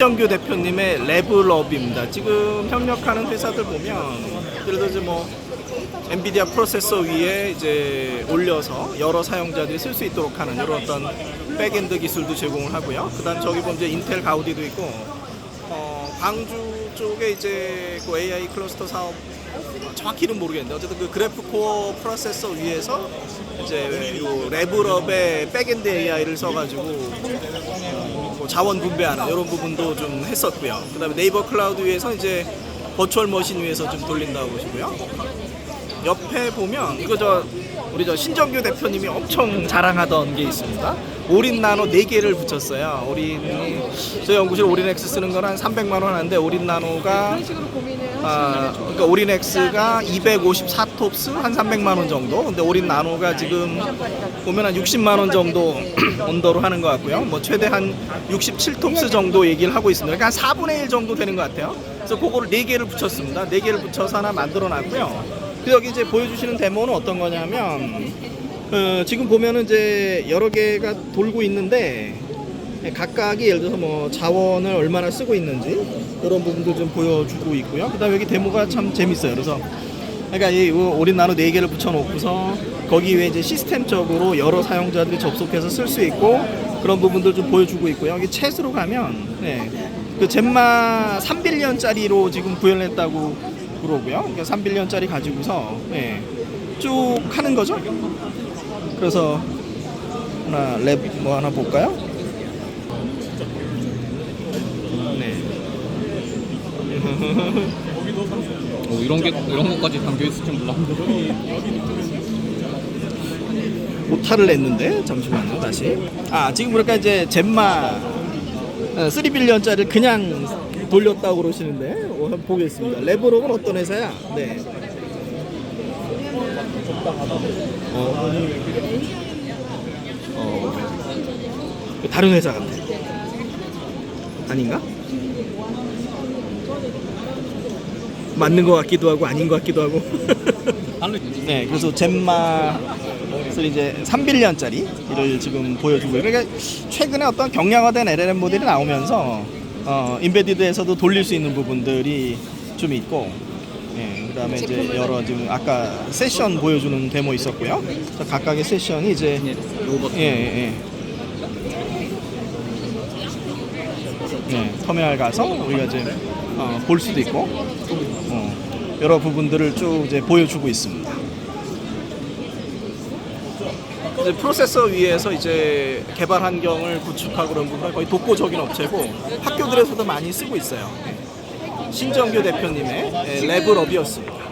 정규 대표님의 레블업입니다. 지금 협력하는 회사들 보면 그래도 이제 뭐 엔비디아 프로세서 위에 이제 올려서 여러 사용자들이 쓸 수 있도록 하는 이런 어떤 백엔드 기술도 제공을 하고요. 그다음 저기 보면 이제 인텔 가우디도 있고 어, 광주 쪽에 이제 그 AI 클러스터 사업 어, 정확히는 모르겠는데 어쨌든 그 그래프 코어 프로세서 위에서 이제 요 레블업의 백엔드 AI를 써가지고 뭐 자원 분배하는 이런 부분도 좀 했었고요. 그다음에 네이버 클라우드 위에서 이제 버추얼 머신 위에서 좀 돌린다고 보시고요. 옆에 보면 이거 저 우리 저 신정규 대표님이 엄청 자랑하던 게 있습니다. 올인 나노 4개를 붙였어요. 올인이 저희 연구실 올인엑스 쓰는 건 한 300만 원 하는데 올인 나노가 그런 식으로 고민을 아, 그러니까 올인엑스가 254 톱스 한 300만 원 정도. 근데 올인 나노가 지금 보면 한 60만 원 정도 언더로 하는 것 같고요. 뭐 최대 한 67 톱스 정도 얘기를 하고 있습니다. 그러니까 한 4분의 1 정도 되는 것 같아요. 그래서 그거를 4개를 붙였습니다. 4개를 붙여서 하나 만들어 놨고요. 그 여기 이제 보여주시는 데모는 어떤 거냐면 어, 지금 보면은 이제 여러 개가 돌고 있는데 각각이 예를 들어서 뭐 자원을 얼마나 쓰고 있는지 이런 부분도 좀 보여주고 있고요. 그다음 에 여기 데모가 참 재밌어요. 그래서 그러니까 이 올인 나노 4개를 붙여놓고서 거기 위에 이제 시스템적으로 여러 사용자들이 접속해서 쓸 수 있고 그런 부분들 좀 보여주고 있고요. 여기 챗으로 가면 네, 그 젠마 3빌리언짜리로 지금 구현했다고 그러고요. 그러니까 3빌리언짜리 가지고서 네, 쭉 하는 거죠. 그래서 하나 랩 뭐 하나 볼까요? 네. 오, 이런 게 이런 것까지 담겨 있을 줄 몰랐는데. 오타를 냈는데 잠시만요 다시 아 지금 보니까 이제 젠마 3빌리언짜리를 그냥 돌렸다고 그러시는데 어, 보겠습니다 레브록은 어떤 회사야? 네 어, 어, 다른 회사 같아. 아닌가? 맞는 것 같기도 하고 아닌 것 같기도 하고. 네, 그래서 젠마를 이제 3빌리언짜리를 지금 보여주고 그러니까 최근에 어떤 경량화된 LLM 모델이 나오면서 어, 인베디드에서도 돌릴 수 있는 부분들이 좀 있고 예, 그다음에 이제 여러 지금 아까 세션 보여주는 데모 있었고요. 자, 각각의 세션이 이제 로봇. 예, 예, 예. 네, 터미널 가서 우리가 이제 어, 볼 수도 있고 어, 여러 부분들을 쭉 이제 보여주고 있습니다. 이제 프로세서 위에서 이제 개발 환경을 구축하고 그런 부분은 거의 독보적인 업체고 학교들에서도 많이 쓰고 있어요. 네. 신정규 대표님의 네, 랩업이었습니다.